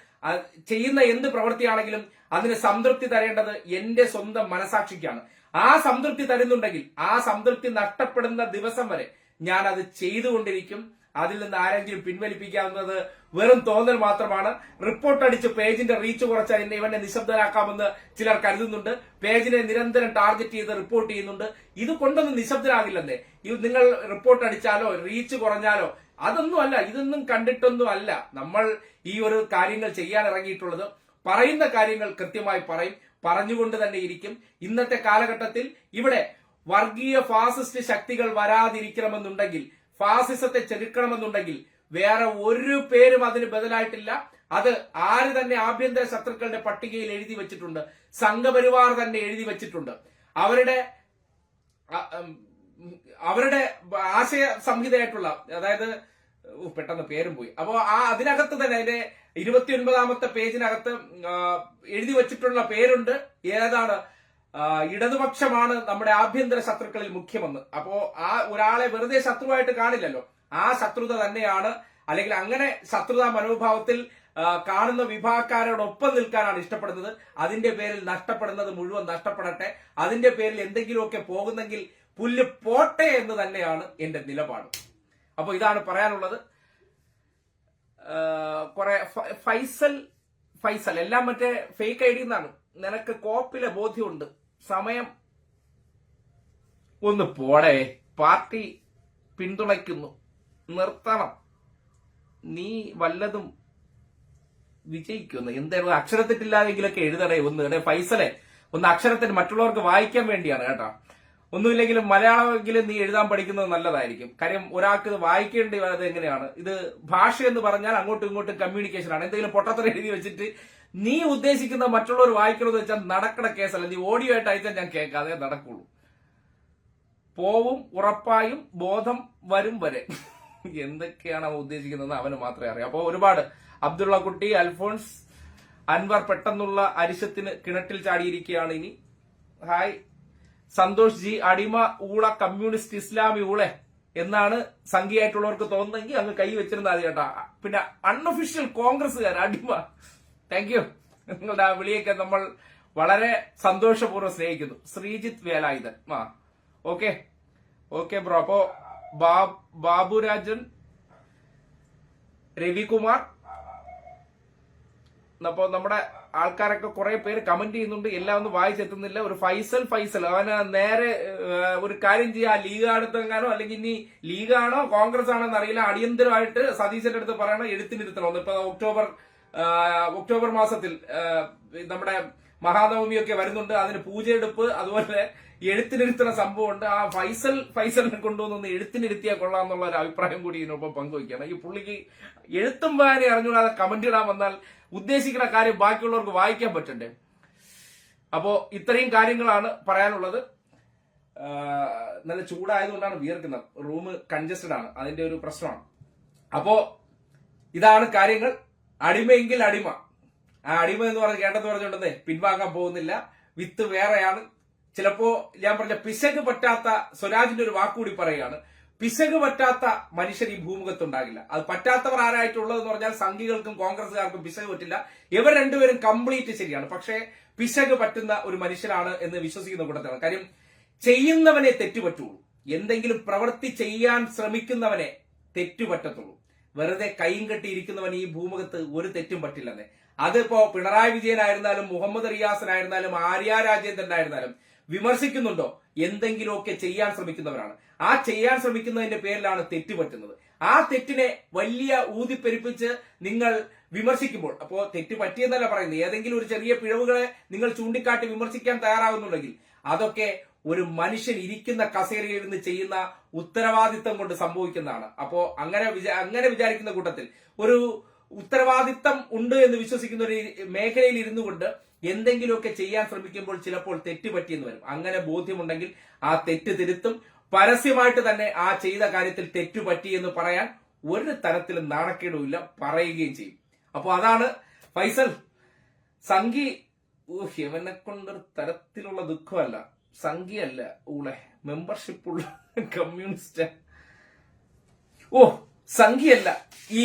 ചെയ്യുന്ന എന്ത് പ്രവൃത്തിയാണെങ്കിലും അതിന് സംതൃപ്തി തരേണ്ടത് എന്റെ സ്വന്തം മനസാക്ഷിക്കാണ്. ആ സംതൃപ്തി തരുന്നുണ്ടെങ്കിൽ ആ സംതൃപ്തി നഷ്ടപ്പെടുന്ന ദിവസം വരെ ഞാൻ അത് ചെയ്തുകൊണ്ടിരിക്കും. അതിൽ നിന്ന് ആരെങ്കിലും പിൻവലിപ്പിക്കാവുന്നത് വെറും തോന്നൽ മാത്രമാണ്. റിപ്പോർട്ട് അടിച്ച് പേജിന്റെ റീച്ച് കുറച്ചാൽ എന്നെ ഇവനെ നിശബ്ദരാക്കാമെന്ന് ചിലർ കരുതുന്നുണ്ട്. പേജിനെ നിരന്തരം ടാർഗറ്റ് ചെയ്ത് റിപ്പോർട്ട് ചെയ്യുന്നുണ്ട്. ഇത് കൊണ്ടൊന്നും നിശബ്ദരാകില്ലെന്നേ. ഇത് നിങ്ങൾ റിപ്പോർട്ട് അടിച്ചാലോ റീച്ച് കുറഞ്ഞാലോ അതൊന്നും അല്ല. ഇതൊന്നും കണ്ടിട്ടൊന്നും അല്ല. നമ്മൾ ഈ ഒരു കാര്യങ്ങൾ ചെയ്യാൻ ഇറങ്ങിയിട്ടുള്ളത്. പറയുന്ന കാര്യങ്ങൾ കൃത്യമായി പറയും. പറഞ്ഞുകൊണ്ട് തന്നെ ഇരിക്കും. ഇന്നത്തെ കാലഘട്ടത്തിൽ ഇവിടെ വർഗീയ ഫാസിസ്റ്റ് ശക്തികൾ വരാതിരിക്കണമെന്നുണ്ടെങ്കിൽ ഫാസിസത്തെ ചെറുക്കണമെന്നുണ്ടെങ്കിൽ വേറെ ഒരു പേരും അതിന് ബദലായിട്ടില്ല. അത് ആര് തന്നെ ആഭ്യന്തര ശത്രുക്കളുടെ പട്ടികയിൽ എഴുതി വെച്ചിട്ടുണ്ട് സംഘപരിവാർ തന്നെ എഴുതി വെച്ചിട്ടുണ്ട്. അവരുടെ അവരുടെ ആശയ സംഹിതയായിട്ടുള്ള അതായത് പെട്ടെന്ന് പേരും പോയി. അപ്പോ ആ അതിനകത്ത് തന്നെ അതിന്റെ ഇരുപത്തി ഒൻപതാമത്തെ പേജിനകത്ത് എഴുതി വെച്ചിട്ടുള്ള പേരുണ്ട്. ഏതാണ്? ഇടതുപക്ഷമാണ് നമ്മുടെ ആഭ്യന്തര ശത്രുക്കളിൽ മുഖ്യമെന്ന്. അപ്പോ ആ ഒരാളെ വെറുതെ ശത്രുവായിട്ട് കാണില്ലല്ലോ. ആ ശത്രുത തന്നെയാണ്. അല്ലെങ്കിൽ അങ്ങനെ ശത്രുതാ മനോഭാവത്തിൽ കാണുന്ന വിഭാഗക്കാരോടൊപ്പം നിൽക്കാനാണ് ഇഷ്ടപ്പെടുന്നത്. അതിന്റെ പേരിൽ നഷ്ടപ്പെടുന്നത് മുഴുവൻ നഷ്ടപ്പെടട്ടെ. അതിന്റെ പേരിൽ എന്തെങ്കിലുമൊക്കെ പോകുന്നെങ്കിൽ പുല്ല് പോട്ടെ എന്ന് തന്നെയാണ് എന്റെ നിലപാട്. അപ്പൊ ഇതാണ് പറയാനുള്ളത്. കുറെ ഫൈസൽ ഫൈസൽ. എല്ലാം മറ്റേ ഫേക്ക് ഐ ഡി എന്നാണ്. നിനക്ക് കോപ്പിലെ ബോധ്യമുണ്ട്. സമയം ഒന്ന് പോടെ. പാർട്ടി പിന്തുണയ്ക്കുന്നു. നിർത്തണം. നീ വല്ലതും വിജയിക്കുന്നു എന്തായാലും അക്ഷരത്തെറ്റില്ലാതെങ്കിലൊക്കെ എഴുതണേ. ഒന്ന് എടേ ഫൈസലെ ഒന്ന് അക്ഷരത്തിന് മറ്റുള്ളവർക്ക് വായിക്കാൻ വേണ്ടിയാണ് കേട്ടോ. ഒന്നുമില്ലെങ്കിലും മലയാളമെങ്കിലും നീ എഴുതാൻ പഠിക്കുന്നത് നല്ലതായിരിക്കും. കാര്യം ഒരാൾക്ക് ഇത് വായിക്കേണ്ടി വരുന്നത് എങ്ങനെയാണ്? ഇത് ഭാഷ എന്ന് പറഞ്ഞാൽ അങ്ങോട്ടും ഇങ്ങോട്ടും കമ്മ്യൂണിക്കേഷൻ ആണ്. എന്തെങ്കിലും പൊട്ടത്തരം എഴുതി വെച്ചിട്ട് നീ ഉദ്ദേശിക്കുന്ന മറ്റുള്ളവർ വായിക്കണമെന്ന് വെച്ചാൽ നടക്കണ കേസല്ല. നീ ഓഡിയോ ആയിട്ട് അയച്ചാൽ ഞാൻ കേൾക്കാതെ നടക്കുള്ളൂ. പോവും ഉറപ്പായും ബോധം വരും വരെ. എന്തൊക്കെയാണ് അവൻ ഉദ്ദേശിക്കുന്നത് അവന് മാത്രമേ അറിയാം അപ്പോൾ ഒരുപാട്. അബ്ദുള്ള കുട്ടി അൽഫോൺസ് അൻവർ പെട്ടെന്നുള്ള അരിശത്തിന് കിണറ്റിൽ ചാടിയിരിക്കുകയാണ് ഇനി. ഹായ്. സന്തോഷ് ജി അടിമ ഊള കമ്മ്യൂണിസ്റ്റ് ഇസ്ലാമി ഊളെ എന്നാണ് സംഖ്യയായിട്ടുള്ളവർക്ക് തോന്നുന്നെങ്കിൽ അങ്ങ് കൈ വെച്ചിരുന്നാൽ മതി കേട്ടാ. പിന്നെ അൺഒഫീഷ്യൽ കോൺഗ്രസ്സുകാർ അടിമ. താങ്ക് യു നിങ്ങളുടെ ആ വിളിയൊക്കെ നമ്മൾ വളരെ സന്തോഷപൂർവം സ്നേഹിക്കുന്നു. ശ്രീജിത്ത് വേലായുധൻ. ആ ഓക്കെ ഓക്കെ ബ്രോ അപ്പോ ബാബുരാജൻ രവികുമാർ അപ്പോ നമ്മുടെ ആൾക്കാരൊക്കെ കുറെ പേര് കമന്റ് ചെയ്യുന്നുണ്ട്. എല്ലാം ഒന്നും വായിച്ചെത്തുന്നില്ല ഒരു ഫൈസൽ ഫൈസൽ. അവന് നേരെ ഒരു കാര്യം ചെയ്യാ. ലീഗ് അടുത്തെങ്ങാനോ അല്ലെങ്കിൽ ഇനി ലീഗാണോ കോൺഗ്രസ് ആണോ എന്നറിയില്ല. അടിയന്തരമായിട്ട് സതീശന്റെ അടുത്ത് പറയണം. എഴുത്തിനിരുത്തണം. ഇപ്പൊ ഒക്ടോബർ ഒക്ടോബർ മാസത്തിൽ നമ്മുടെ മഹാനവമിയൊക്കെ വരുന്നുണ്ട്. അതിന് പൂജയെടുപ്പ് അതുപോലെ എഴുത്തിനിരുത്തുന്ന സംഭവമുണ്ട്. ആ ഫൈസൽ ഫൈസലിനെ കൊണ്ടുവന്നൊന്ന് എഴുത്തിനിരുത്തിയാൽ കൊള്ളാം എന്നുള്ള ഒരു അഭിപ്രായം കൂടി ഇതിനൊപ്പം പങ്കുവയ്ക്കുകയാണ്. ഈ പുള്ളിക്ക് എഴുത്തും വായന അറിഞ്ഞുകൂടാതെ കമന്റ് ഇടാൻ വന്നാൽ ഉദ്ദേശിക്കുന്ന കാര്യം ബാക്കിയുള്ളവർക്ക് വായിക്കാൻ പറ്റണ്ടേ? അപ്പോ ഇത്രയും കാര്യങ്ങളാണ് പറയാനുള്ളത്. നല്ല ചൂടായതുകൊണ്ടാണ് വിയർക്കുന്നത്. റൂം കൺജസ്റ്റഡ് ആണ്. അതിന്റെ ഒരു പ്രശ്നമാണ്. അപ്പോ ഇതാണ് കാര്യങ്ങൾ. അടിമയെങ്കിൽ അടിമ. ആ അടിമ എന്ന് പറഞ്ഞ കേട്ടെന്ന് പറഞ്ഞുകൊണ്ടെന്നേ പിൻവാങ്ങാൻ പോകുന്നില്ല. വിത്ത് വേറെയാണ്. ചിലപ്പോ ഞാൻ പറഞ്ഞ പിശക് പറ്റാത്ത സ്വരാജിന്റെ ഒരു വാക്കുകൂടി പറയുകയാണ്. പിശക് പറ്റാത്ത മനുഷ്യർ ഈ ഭൂമുഖത്തുണ്ടാകില്ല. അത് പറ്റാത്തവർ ആരായിട്ടുള്ളതെന്ന് പറഞ്ഞാൽ സംഘികൾക്കും കോൺഗ്രസുകാർക്കും പിശക് പറ്റില്ല. ഇവർ രണ്ടുപേരും കംപ്ലീറ്റ് ശരിയാണ്. പക്ഷേ പിശക് പറ്റുന്ന ഒരു മനുഷ്യനാണ് എന്ന് വിശ്വസിക്കുന്ന കൂട്ടത്തിലാണ്. കാര്യം ചെയ്യുന്നവനെ തെറ്റുപറ്റുള്ളൂ. എന്തെങ്കിലും പ്രവൃത്തി ചെയ്യാൻ ശ്രമിക്കുന്നവനെ തെറ്റുപറ്റത്തുള്ളൂ. വെറുതെ കൈയും കെട്ടിയിരിക്കുന്നവൻ ഈ ഭൂമുഖത്ത് ഒരു തെറ്റും പറ്റില്ലെന്നേ. അതിപ്പോ പിണറായി വിജയനായിരുന്നാലും മുഹമ്മദ് റിയാസനായിരുന്നാലും ആര്യ രാജേന്ദ്രനായിരുന്നാലും വിമർശിക്കുന്നുണ്ടോ? എന്തെങ്കിലുമൊക്കെ ചെയ്യാൻ ശ്രമിക്കുന്നവരാണ്. ആ ചെയ്യാൻ ശ്രമിക്കുന്നതിന്റെ പേരിലാണ് തെറ്റ് പറ്റുന്നത്. ആ തെറ്റിനെ വലിയ ഊതിപ്പെരുപ്പിച്ച് നിങ്ങൾ വിമർശിക്കുമ്പോൾ അപ്പോ തെറ്റ് പറ്റിയെന്നല്ല പറയുന്നത്. ഏതെങ്കിലും ഒരു ചെറിയ പിഴവുകളെ നിങ്ങൾ ചൂണ്ടിക്കാട്ടി വിമർശിക്കാൻ തയ്യാറാകുന്നുണ്ടെങ്കിൽ അതൊക്കെ ഒരു മനുഷ്യൻ ഇരിക്കുന്ന കസേരയിൽ ഇരുന്ന് ചെയ്യുന്ന ഉത്തരവാദിത്തം കൊണ്ട് സംഭവിക്കുന്നതാണ്. അപ്പോ അങ്ങനെ അങ്ങനെ വിചാരിക്കുന്ന കൂട്ടത്തിൽ ഒരു ഉത്തരവാദിത്തം ഉണ്ട് എന്ന് വിശ്വസിക്കുന്ന ഒരു മേഖലയിൽ ഇരുന്നു കൊണ്ട് എന്തെങ്കിലുമൊക്കെ ചെയ്യാൻ ശ്രമിക്കുമ്പോൾ ചിലപ്പോൾ തെറ്റ് പറ്റിയെന്ന് വരും. അങ്ങനെ ബോധ്യമുണ്ടെങ്കിൽ ആ തെറ്റ് തിരുത്തും. പരസ്യമായിട്ട് തന്നെ ആ ചെയ്ത കാര്യത്തിൽ തെറ്റു പറ്റി എന്ന് പറയാൻ ഒരു തരത്തിലും നാണക്കേടുമില്ല പറയുകയും ചെയ്യും. അപ്പോൾ അതാണ് ഫൈസൽ. സംഗി ഊഹ്, ഇവനെ കൊണ്ടൊരു തരത്തിലുള്ള ദുഃഖമല്ല. സംഖ്യയല്ല ഊളെ. മെമ്പർഷിപ്പ് ഉള്ള കമ്മ്യൂണിസ്റ്റ് ഓ സംഖ്യയല്ല ഈ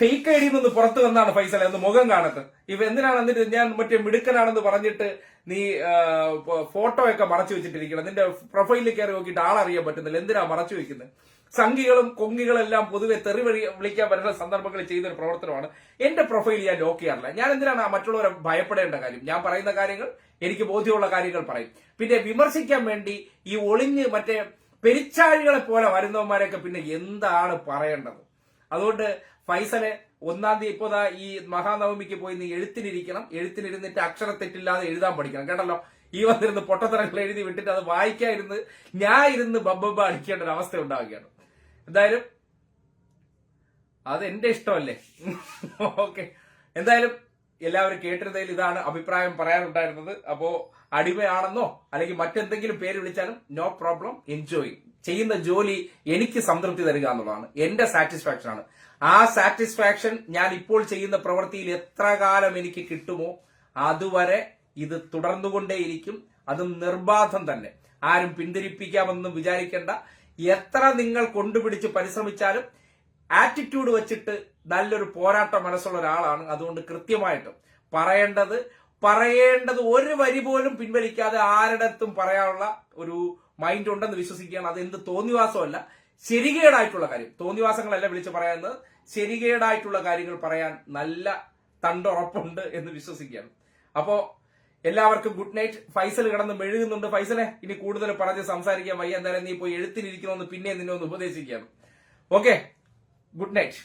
ഫേക്ക് ഐ ഡിയിൽ നിന്ന് പുറത്തു വന്നാണ് ഫൈസൽ എന്ന് മുഖം കാണത്ത്. ഇവ എന്തിനാണ് എന്നിട്ട് ഞാൻ മറ്റേ മിടുക്കനാണെന്ന് പറഞ്ഞിട്ട് നീ ഫോട്ടോ ഒക്കെ മറച്ചു വെച്ചിട്ടിരിക്കണം നിന്റെ പ്രൊഫൈലിൽ കയറി നോക്കിയിട്ട് ആളറിയാൻ പറ്റുന്നില്ല. എന്തിനാ മറച്ചു വെക്കുന്നത്? സംഘികളും കൊങ്ങികളും എല്ലാം പൊതുവെ തെറി വഴി വിളിക്കാൻ പറ്റുന്ന സന്ദർഭങ്ങളിൽ ചെയ്യുന്ന ഒരു പ്രവർത്തനമാണ്. എന്റെ പ്രൊഫൈൽ ഞാൻ ലോക്ക് ചെയ്യാറില്ല. ഞാൻ എന്തിനാണ് മറ്റുള്ളവരെ ഭയപ്പെടേണ്ട കാര്യം? ഞാൻ പറയുന്ന കാര്യങ്ങൾ എനിക്ക് ബോധ്യമുള്ള കാര്യങ്ങൾ പറയും. പിന്നെ വിമർശിക്കാൻ വേണ്ടി ഈ ഒളിഞ്ഞ് മറ്റേ പെരിച്ചാഴികളെ പോലെ വരുന്നവന്മാരെയൊക്കെ പിന്നെ എന്താണ് പറയേണ്ടത്? അതുകൊണ്ട് ഫൈസലെ ഒന്നാം തീയതി ദാ ഈ മഹാനവമിക്ക് പോയി നീ എഴുത്തിനിരിക്കണം. എഴുത്തിനിരുന്നിട്ട് അക്ഷരത്തെറ്റില്ലാതെ എഴുതാൻ പഠിക്കണം. കേട്ടല്ലോ? ഈ വന്നിരുന്ന് പൊട്ടത്തരങ്ങൾ എഴുതി വിട്ടിട്ട് അത് വായിക്കാതിരുന്ന് ഞാൻ ഇരുന്ന് ബബ്ബ അടിക്കേണ്ട ഒരു അവസ്ഥ ഉണ്ടാവുകയാണ്. എന്തായാലും അത് എന്റെ ഇഷ്ടമല്ലേ? ഓക്കെ. എന്തായാലും എല്ലാവരും കേട്ടിരുന്നതിൽ ഇതാണ് അഭിപ്രായം പറയാനുണ്ടായിരുന്നത്. അപ്പോ അടിമയാണെന്നോ അല്ലെങ്കിൽ മറ്റെന്തെങ്കിലും പേര് വിളിച്ചാലും നോ പ്രോബ്ലം എൻജോയ് ചെയ്യുന്ന ജോലി എനിക്ക് സംതൃപ്തി തരിക എന്നുള്ളതാണ്. എന്റെ സാറ്റിസ്ഫാക്ഷൻ ആണ്. ആ സാറ്റിസ്ഫാക്ഷൻ ഞാൻ ഇപ്പോൾ ചെയ്യുന്ന പ്രവൃത്തിയിൽ എത്ര കാലം എനിക്ക് കിട്ടുമോ അതുവരെ ഇത് തുടർന്നുകൊണ്ടേയിരിക്കും. അതും നിർബാധം തന്നെ. ആരും പിന്തിരിപ്പിക്കാമെന്നും വിചാരിക്കേണ്ട. എത്ര നിങ്ങൾ കൊണ്ടുപിടിച്ച് പരിശ്രമിച്ചാലും ആറ്റിറ്റ്യൂഡ് വെച്ചിട്ട് നല്ലൊരു പോരാട്ട മനസ്സുള്ള ഒരാളാണ്. അതുകൊണ്ട് കൃത്യമായിട്ടും പറയേണ്ടത് പറയേണ്ടത് ഒരു വരി പോലും പിൻവലിക്കാതെ ആരുടെടുത്തും പറയാനുള്ള ഒരു മൈൻഡ് ഉണ്ടെന്ന് വിശ്വസിക്കുകയാണ്. അത് എന്ത് തോന്നിവാസമല്ല ശരികേടായിട്ടുള്ള കാര്യം. തോന്നിവാസങ്ങളല്ല വിളിച്ച് പറയുന്നത്. ശരികേടായിട്ടുള്ള കാര്യങ്ങൾ പറയാൻ നല്ല തണ്ടുറപ്പുണ്ട് എന്ന് വിശ്വസിക്കുകയാണ്. അപ്പോ എല്ലാവർക്കും ഗുഡ് നൈറ്റ് ഫൈസൽ കിടന്ന് മെഴുകുന്നുണ്ട്. ഫൈസലെ ഇനി കൂടുതൽ പറഞ്ഞ് സംസാരിക്കാൻ വയ്യ. എന്തായാലും നീ പോയി എഴുത്തിനിരിക്കണമെന്ന് പിന്നെ നിന്നെ ഒന്ന് ഉപദേശിക്കുകയാണ്. Okay good night